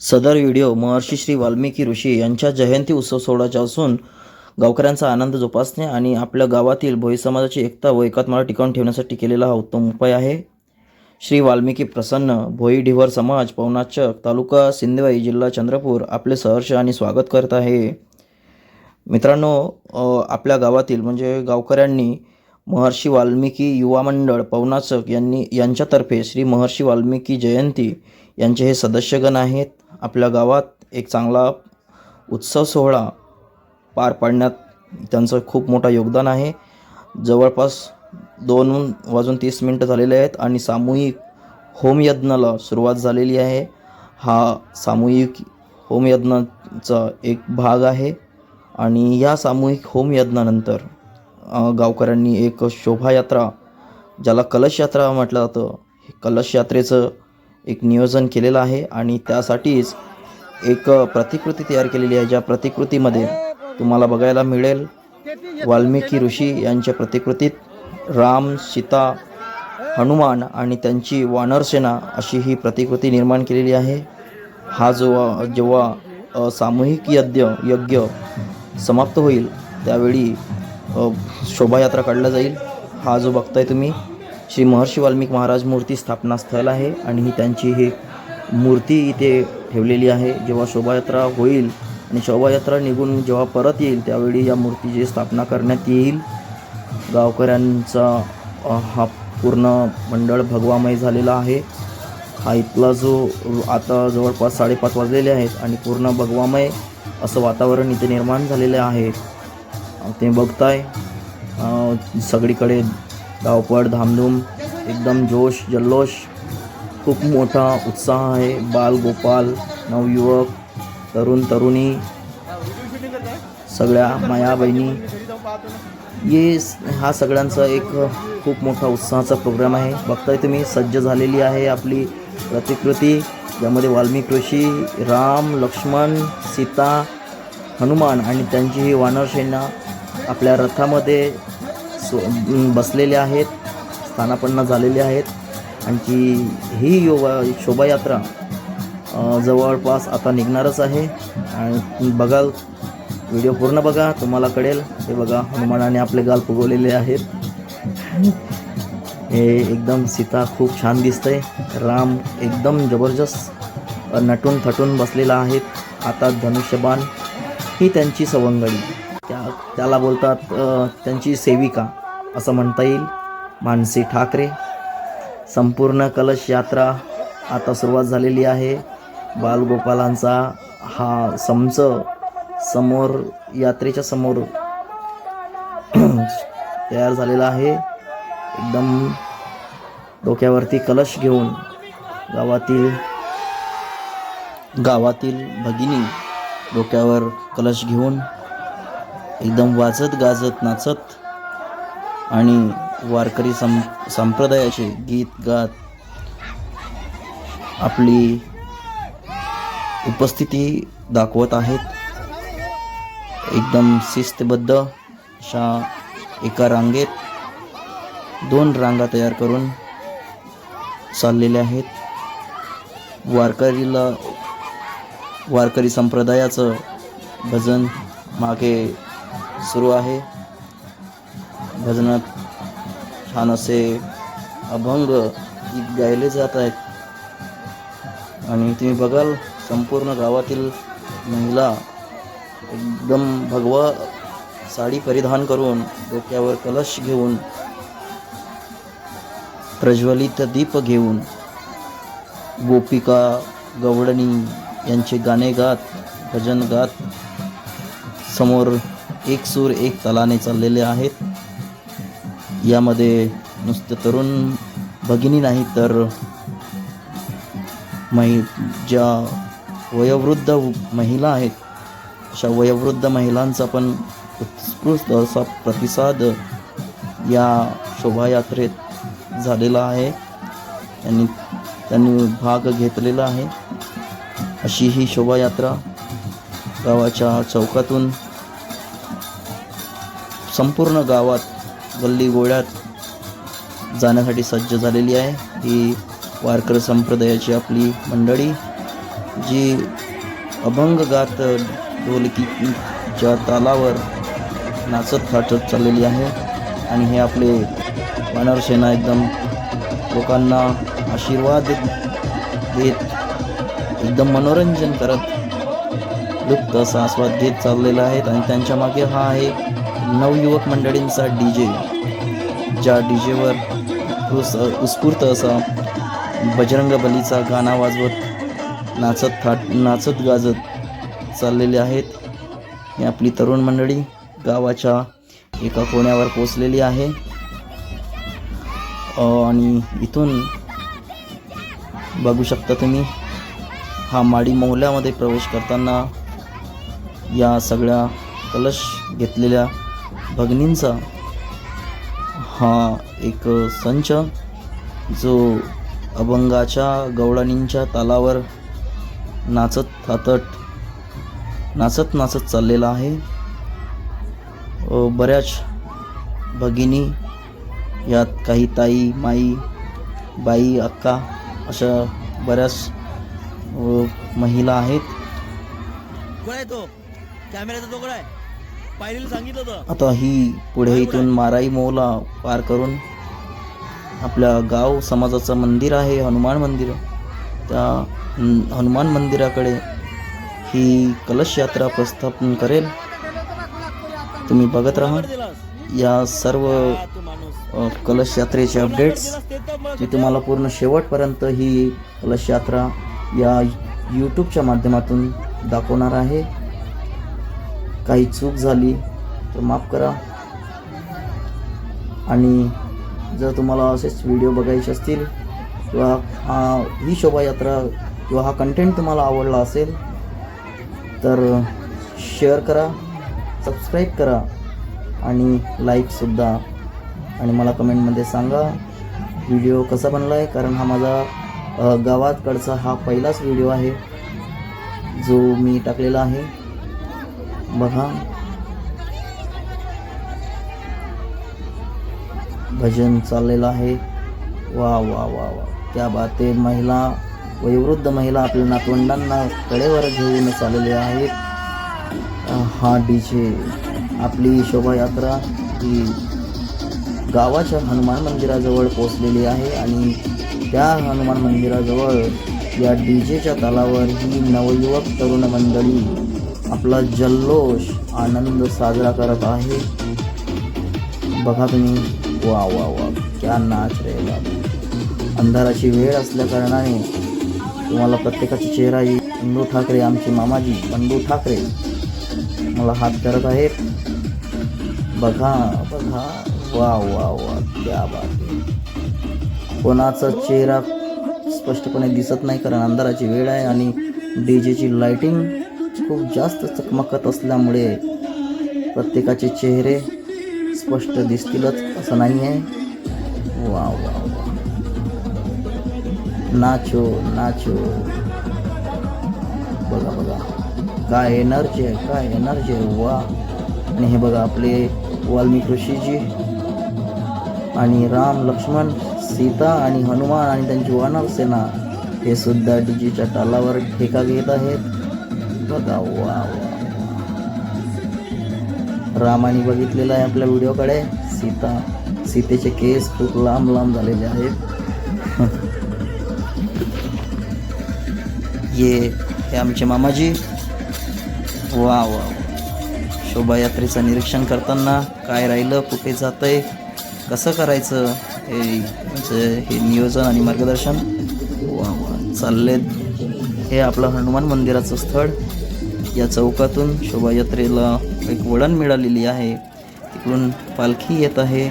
सदर व्हिडिओ महर्षी श्री वाल्मिकी ऋषी यांच्या जयंती उत्सव सोहळ्याचा असून गावकऱ्यांचा आनंद जोपासणे आणि आपल्या गावातील भोई समाजाची एकता व एकात्मता टिकवून ठेवण्यासाठी केलेला हा उत्तम उपाय आहे. श्री वाल्मिकी प्रसन्न भोई ढिवर समाज पवनाचक तालुका सिंदवाई जिल्हा चंद्रपूर आपले सहर्ष आणि स्वागत करत आहे. मित्रांनो आपल्या गावातील म्हणजे गावकऱ्यांनी महर्षी वाल्मिकी युवा मंडळ पवनाचक यांनी यांच्यातर्फे श्री महर्षी वाल्मिकी जयंती यांचे हे सदस्यगण आहेत. आपल्या गावात एक चांगला उत्सव सोहळा पार पाडण्यात त्यांचं खूप मोठं योगदान आहे. जवळपास दोन वाजून तीस मिनटं झालेले आहेत आणि सामूहिक होमयज्ञाला सुरुवात झालेली आहे. हा सामूहिक होमयज्ञाचा एक भाग आहे आणि या सामूहिक होमयज्ञानंतर गावकऱ्यांनी एक शोभायात्रा ज्याला कलश यात्रा म्हटलं जातं. हे कलश यात्रेचं एक नियोजन केलेलं आहे आणि त्यासाठीच एक प्रतिकृती तयार केलेली आहे. ज्या प्रतिकृतीमध्ये तुम्हाला बघायला मिळेल वाल्मिकी ऋषी यांच्या प्रतिकृतीत राम सीता हनुमान आणि त्यांची वानरसेना अशी ही प्रतिकृती निर्माण केलेली आहे. हा जो जेव्हा सामूहिक यज्ञ यज्ञ समाप्त होईल त्यावेळी शोभायात्रा काढला जाईल. हा जो बघताय तुम्ही श्री महर्षी वाल्मिक महाराज मूर्ती स्थापना स्थळ आहे आणि ही त्यांची ही मूर्ती इथे ठेवलेली आहे. जेव्हा शोभायात्रा होईल आणि शोभायात्रा निघून जेव्हा परत येईल त्यावेळी या मूर्तीची स्थापना करण्यात येईल. गावकऱ्यांचा हा पूर्ण मंडळ भगवामय झालेला आहे. हा इथला जो आता जवळपास साडेपाच वाजलेले आहेत आणि पूर्ण भगवामय असं वातावरण इथे निर्माण झालेलं आहे. ते बघताय सगळीकडे धावपळ धामधूम एकदम जोश जल्लोष खूप मोठा उत्साह आहे. बाल गोपाल नवयुवक तरुण तरुणी सगळ्या माया बहिणी. ये हा सगळ्यांचा एक खूप मोठा उत्साहाचा प्रोग्राम आहे. बघताय तुम्ही सज्ज झालेली आहे आपली प्रतिकृती. ज्यामध्ये वाल्मिक ऋषी राम लक्ष्मण सीता हनुमान आणि त्यांची ही वानरसेना आपल्या रथामध्ये सो बसलेले आहेत स्थानापन्न झालेले आहेत. आणखी ही योगा शोभायात्रा जवळपास आता निघणारच आहे. आणि बघाल व्हिडिओ पूर्ण बघा तुम्हाला कळेल. हे बघा हनुमानाने आपले गाल फुगवलेले आहेत. हे एकदम सीता खूप छान दिसतंय. राम एकदम जबरदस्त नटून थटून बसलेला आहेत आता धनुष्यबाण ही त्यांची सवंगडी. त्या त्याला बोलतात त्यांची सेविका असं म्हणता येईल. मानसी ठाकरे संपूर्ण कलश यात्रा आता सुरुवात झालेली आहे. बालगोपालांचा हा समच समोर यात्रेच्या समोर तयार झालेला आहे. एकदम डोक्यावरती कलश घेऊन गावातील गावातील भगिनी डोक्यावर कलश घेऊन एकदम वाजत गाजत नाचत आणि वारकरी सं संप्रदायाचे गीत गात आपली उपस्थिती दाखवत आहेत. एकदम शिस्तबद्ध अशा एका रांगेत दोन रांगा तयार करून चाललेल्या आहेत. वारकरीला वारकरी संप्रदायाचं भजन मागे सुरू आहे. भजनात छान असे अभंग गीत गायले जात आहेत. आणि तुम्ही बघाल संपूर्ण गावातील महिला एकदम भगवा साडी परिधान करून डोक्यावर कलश घेऊन प्रज्वलित दीप घेऊन गोपिका गवळणी यांचे गाणे गात भजन गात समोर एक सूर एक तलाने चाललेले आहेत. यामध्ये नुसतं तरुण भगिनी नाही तर महि ज्या वयोवृद्ध महिला आहेत अशा वयोवृद्ध महिलांचा पण उत्स्फूर्त असा प्रतिसाद या शोभायात्रेत झालेला आहे. त्यांनी त्यांनी भाग घेतलेला आहे. अशी ही शोभायात्रा गावाच्या चौकातून संपूर्ण गावात गल्ली गोळ्यात जाण्यासाठी सज्ज झालेली आहे. ही वारकर संप्रदायाची आपली मंडळी जी अभंग गात ढोलकीच्या तालावर नाचत थाटत चाललेली आहे. आणि हे आपले वानरसेना एकदम लोकांना आशीर्वाद देत एकदम मनोरंजन करत लुप्त असा आस्वाद घेत चाललेला आहेत आणि त्यांच्या मागे हा आहे नवयुवक मंडळींचा डी जे ज्या डी जेवर उत्स्फूर्त असा बजरंग बलीचा गाणा वाजवत नाचत थाट नाचत गाजत चाललेले आहेत. ही आपली तरुण मंडळी गावाच्या एका कोण्यावर पोचलेली आहे. आणि इथून बघू शकता तुम्ही हा माडी मोहल्यामध्ये प्रवेश करताना या सगळ्या कलश घेतलेल्या भगिनींचा हा एक संच जो अभंगाच्या गवळणींच्या तालावर नाचत थातट नाचत नाचत चाललेला आहे. बऱ्याच भगिनी यात काही ताई माई बाई अक्का अशा बऱ्याच महिला आहेत. तो? कॅमेऱ्याचा तो आहे? आता ही पुढे इथून माराई मोला पार करून आपल्या गाव समाजाचं मंदिर आहे हनुमान मंदिर. त्या हन- हनुमान मंदिराकडे ही कलश यात्रा प्रस्थापन करेल. तुम्ही बघत राहा. या सर्व कलश यात्रेचे अपडेट्स मी तुम्हाला पूर्ण शेवटपर्यंत ही कलश यात्रा या यूट्यूबच्या माध्यमातून दाखवणार आहे. काही चूक झाली तर माफ करा. आणि जर तुम्हाला असेच व्हिडिओ बघायचे असतील किंवा हा ही शोभायात्रा किंवा हा कंटेंट तुम्हाला आवडला असेल तर शेअर करा सबस्क्राईब करा आणि लाईकसुद्धा आणि मला कमेंटमध्ये सांगा व्हिडिओ कसा बनला आहे कारण हा माझा गावाकडचा हा पहिलाच व्हिडिओ आहे जो मी टाकलेला आहे. बघा. भजन चाललेलं आहे. वा वा वा वा. त्या बाते महिला वयोवृद्ध महिला आपल्या नातवंडांना कडेवर घेऊन चाललेले आहेत. हा डी जे आपली शोभायात्रा ही गावाच्या हनुमान मंदिराजवळ पोचलेली आहे आणि त्या हनुमान मंदिराजवळ या डी जेच्या तालावर ही नवयुवक तरुण मंडळी आपला जल्लोष आनंद साजरा करत आहे. बघा तुम्ही. वा वा वा क्या नाच रे बाबा. अंधाराची वेळ असल्या कारणाने तुम्हाला प्रत्येकाचा चेहरा येईल बंडू ठाकरे आमचे मामाजी बंडू ठाकरे मला हात करत आहेत. बघा बघा. वा वा वा क्या बात कोणाचा चेहरा स्पष्टपणे दिसत नाही कारण अंधाराची वेळ आहे आणि डी जेची लाईटिंग खूप जास्त चकमकत असल्यामुळे प्रत्येकाचे चेहरे स्पष्ट दिसतीलच असं नाही आहे वा वा वा नाचो नाचो. बघा बघा. काय एनर्जी आहे काय एनर्जी आहे. वा. आणि हे बघा आपले वाल्मिक ऋषीजी आणि राम लक्ष्मण सीता आणि हनुमान आणि त्यांची वानर सेना हे सुद्धा डीजीच्या तालावर ठेका घेत आहेत. बघा वा वा रामाने बघितलेलं आहे आपल्या व्हिडिओकडे. सीता सीतेचे केस खूप लांब लांब झालेले आहेत. ये हे आमचे मामाजी. वा वा वा. शोभायात्रेचं निरीक्षण करताना काय राहिलं कुठे जात आहे कसं करायचं हे म्हणजे हे नियोजन आणि मार्गदर्शन. वा वा. चाललेत. हे आपलं हनुमान मंदिराचं स्थळ. या चौकातून शोभायात्रेला एक वळण मिळालेली आहे. तिकडून पालखी येत आहे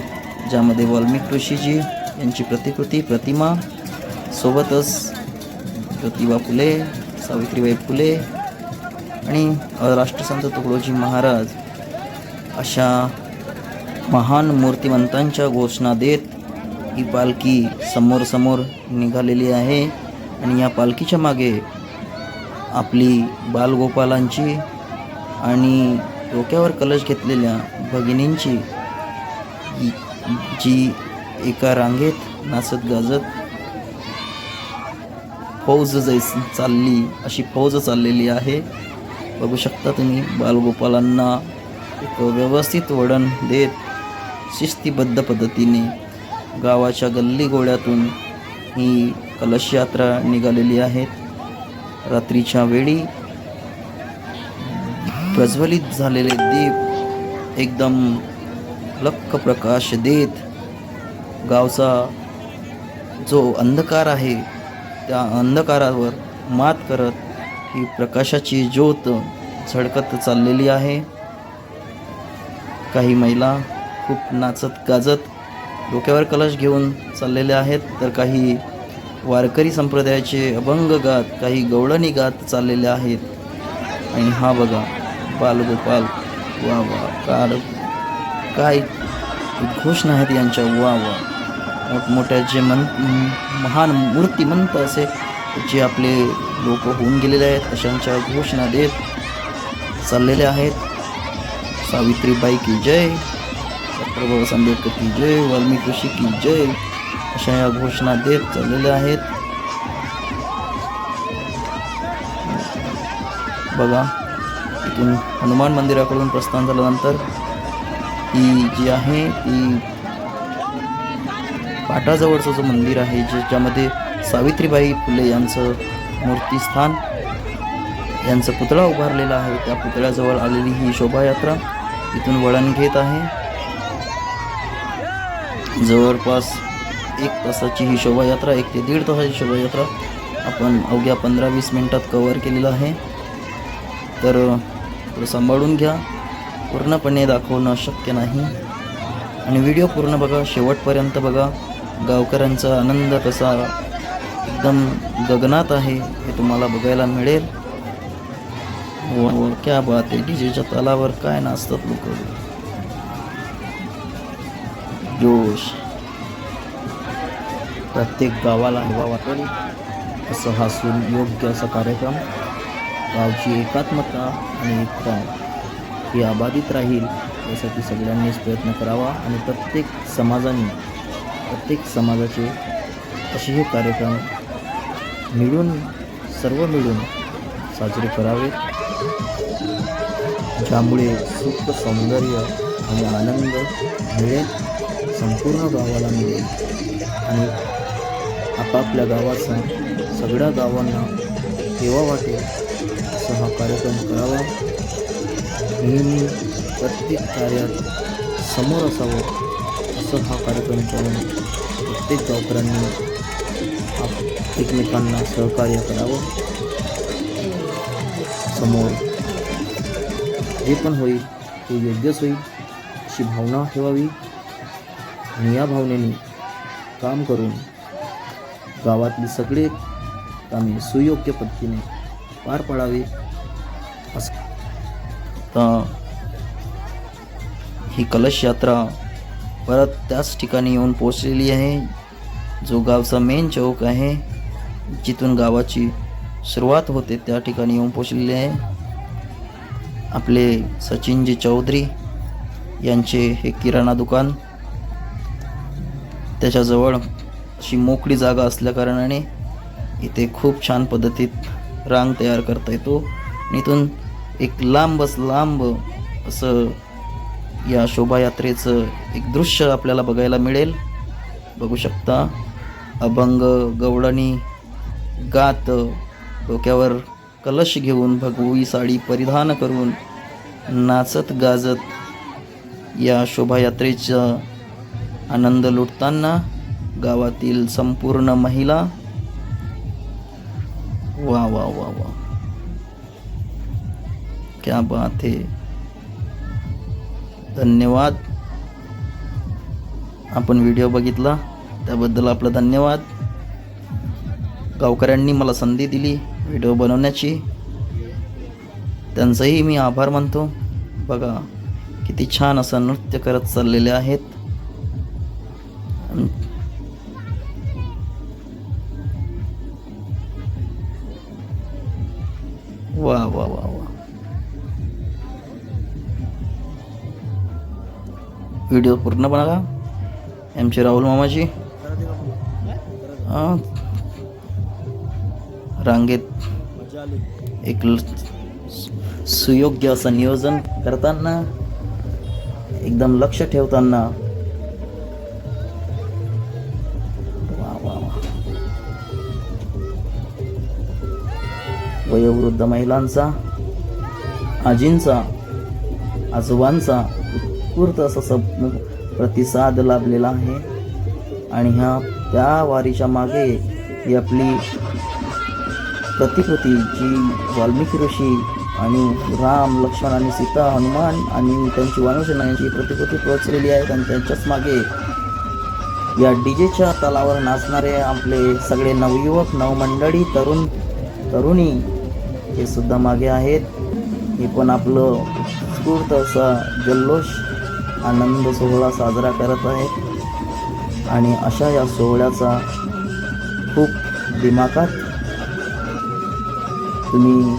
ज्यामध्ये वाल्मिक ऋषीजी यांची प्रतिकृती प्रतिमा सोबतच ज्योतिबा फुले सावित्रीबाई फुले आणि राष्ट्रसंत तुकडोजी महाराज अशा महान मूर्तिमंतांच्या घोषणा देत ही पालखी समोर समोर निघालेली आहे. आणि या पालखीच्या मागे आपली बालगोपालांची आणि डोक्यावर कलश घेतलेल्या भगिनींची जी एका रांगेत नाचत गाजत फौज जैस चालली अशी फौज चाललेली आहे. बघू शकता तुम्ही बालगोपालांना एक व्यवस्थित वळण देत शिस्तीबद्ध पद्धतीने गावाच्या गल्ली गोळ्यातून ही कलश यात्रा निघालेली आहेत रात्रीच्या वेळी प्रज्वलित झालेले दीप एकदम लक्क प्रकाश देत गावचा जो अंधकार आहे त्या अंधकारावर मात करत ही प्रकाशाची ज्योत झळकत चाललेली आहे. काही महिला खूप नाचत गाजत डोक्यावर कलश घेऊन चाललेले आहेत तर काही वारकरी संप्रदायाचे अभंग गात काही गवळणी गात चाललेले आहेत. आणि हा बघा बालगोपाल वा वा कार काय घोषणा आहेत यांच्या वा वा. मोठमोठ्या जे मन महान मूर्तिमंत असे जे आपले लोक होऊन गेलेले आहेत अशांच्या घोषणा देत चाललेले आहेत. सावित्रीबाई की जय डॉक्टर बाबासाहेब आंबेडकर की जय वाल्मिकी ऋषी की जय. अशा या घोषणा देत चाललेल्या आहेत. बघा इथून हनुमान मंदिराकडून प्रस्थान झाल्यानंतर ही जी आहे ती पाटाजवळचं जो मंदिर आहे ज्याच्यामध्ये सावित्रीबाई फुले यांचं मूर्तीस्थान यांचा पुतळा उभारलेला आहे त्या पुतळ्याजवळ आलेली ही शोभायात्रा इथून वळण घेत आहे. जवळपास एक तासाची ही शोभायात्रा एक ते दीड तासाची शोभायात्रा आपण अवघ्या पंधरा वीस मिनटात कवर केलेलं आहे. तर सांभाळून घ्या. पूर्णपणे दाखवणं शक्य नाही. आणि व्हिडिओ पूर्ण बघा. शेवटपर्यंत बघा. गावकऱ्यांचा आनंद कसा एकदम गगनात आहे हे तुम्हाला बघायला मिळेल. व क्या बात आहे. डीजेच्या तालावर काय नाचतात लोक. जोश. प्रत्येक गावाला हवा वाटेल. असं हा योग्य असा कार्यक्रम. गावची एकात्मता आणि एकता ही अबाधित राहील यासाठी सगळ्यांनीच प्रयत्न करावा आणि प्रत्येक समाजाने प्रत्येक समाजाचे असे हे कार्यक्रम मिळून सर्व मिळून साजरे करावेत. ज्यामुळे सुख सौंदर्य आणि आनंद मिळेल संपूर्ण गावाला मिळेल आणि आपापल्या गावाचा सगळ्या गावांना सेवा वाटेल असा हा कार्यक्रम करावा. नेहमी प्रत्येक कार्यात समोर असावं असं हा कार्यक्रम करून प्रत्येक गावकऱ्यांनी आप- एकमेकांना सहकार्य करावं. समोर जे पण होईल ते योग्यच होईल अशी भावना ठेवावी आणि या भावनेने काम करून गावातली सगळे कामे सुयोग्य पद्धतीने पार पाडावी असं. तर ही कलश यात्रा परत त्याच ठिकाणी येऊन पोचलेली आहे जो गावचा मेन चौक आहे जिथून गावाची सुरुवात होते त्या ठिकाणी येऊन पोचलेली आहे. आपले सचिनजी चौधरी यांचे हे किराणा दुकान त्याच्याजवळ ची मोकळी जागा असल्याकारणाने इथे खूप छान पद्धतीत रांग तयार करता येतो. आणि इथून एक लांबच लांब असं या शोभायात्रेचं एक दृश्य आपल्याला बघायला मिळेल. बघू शकता अभंग गवळणी गात डोक्यावर कलश घेऊन भगवी साडी परिधान करून नाचत गाजत या शोभायात्रेचा आनंद लुटताना गावातील संपूर्ण महिला. वा वा वा वा. क्या बात है. धन्यवाद. आपण व्हिडिओ बघितला त्याबद्दल आपला धन्यवाद. गावकऱ्यांनी मला संधी दिली व्हिडिओ बनवण्याची. त्यांचाही मी आभार मानतो. बघा किती छान असं नृत्य करत चाललेले आहेत. व्हिडिओ पूर्ण बघा. आमचे राहुल मामाजी. रांगेत एक सुयोग्य असं नियोजन करताना एकदम लक्ष ठेवताना. वयोवृद्ध महिलांचा आजींचा आजोबांचा उत्स्फूर्त असा सब प्रतिसाद लाभलेला आहे. आणि ह्या त्या वारीच्या मागे ही आपली प्रतिकृती जी वाल्मिकी ऋषी आणि राम लक्ष्मण आणि सीता हनुमान आणि त्यांची वानसेना यांची प्रतिकृती पोहोचलेली आहे. आणि त्यांच्याच मागे या डी जेच्या तलावर नाचणारे आपले सगळे नवयुवक नवमंडळी तरुण तरुणी हे सुद्धा मागे आहेत. हे पण आपलं स्फूर्त असा जल्लोष आनंद सोहळा साजरा करत आहेत आणि अशा या सोहळ्याचा खूप दिमाकात तुम्ही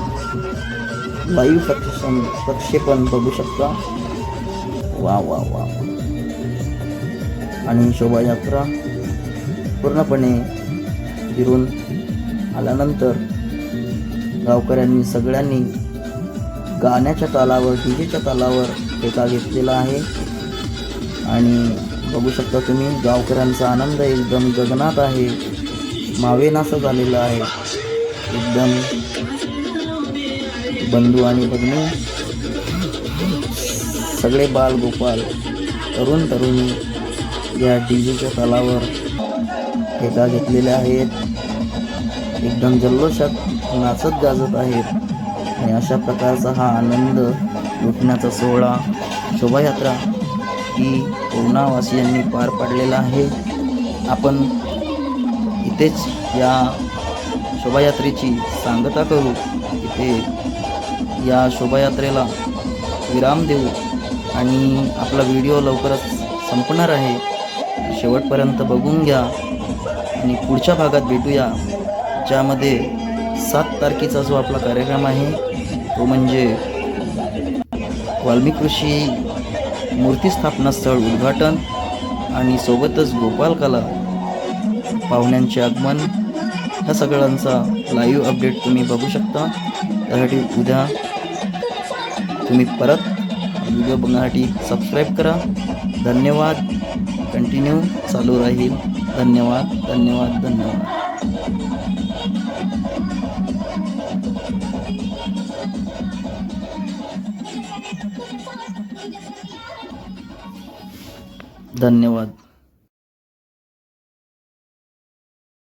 लाईव्ह प्रक्षेपण प्रक्षेपण बघू शकता. वा वा वा. आणि शोभायात्रा पूर्णपणे फिरून आल्यानंतर गावकऱ्यांनी सगळ्यांनी गाण्याच्या तालावर डीजेच्या तालावर टेका घेतलेला आहे. आणि बघू शकता तुम्ही गावकऱ्यांचा आनंद एकदम गगनात आहे. मावेनासा झालेलं आहे. एकदम बंधू आणि भगिनी सगळे बाल गोपाल तरुण तरुणी या डीजेच्या तालावर एका घेतलेल्या आहेत. एकदम जल्लोषात नाचत गाजत आहेत. आणि अशा प्रकारचा हा आनंद लुटण्याचा सोहळा शोभायात्रा की पवनावासियांनी पार पाडलेला आहे. आपण इथेच या शोभायात्रेची सांगता करू. इथे या शोभायात्रेला विराम देऊ आणि आपला व्हिडिओ लवकरच संपणार आहे. शेवटपर्यंत बघून घ्या आणि पुढच्या भागात भेटूया ज्यामध्ये सात तारखेचा जो आपला कार्यक्रम आहे तो म्हणजे वाल्मिक ऋषी मूर्ती स्थापना स्थळ उद्घाटन आणि सोबतच गोपालकला पाहुण्यांचे आगमन ह्या सगळ्यांचा लाईव्ह अपडेट तुम्ही बघू शकता. त्यासाठी उद्या तुम्ही परत व्हिडिओ बघण्यासाठी सबस्क्राईब करा. धन्यवाद. कंटिन्यू चालू राहील. धन्यवाद धन्यवाद धन्यवाद. धन्यवाद.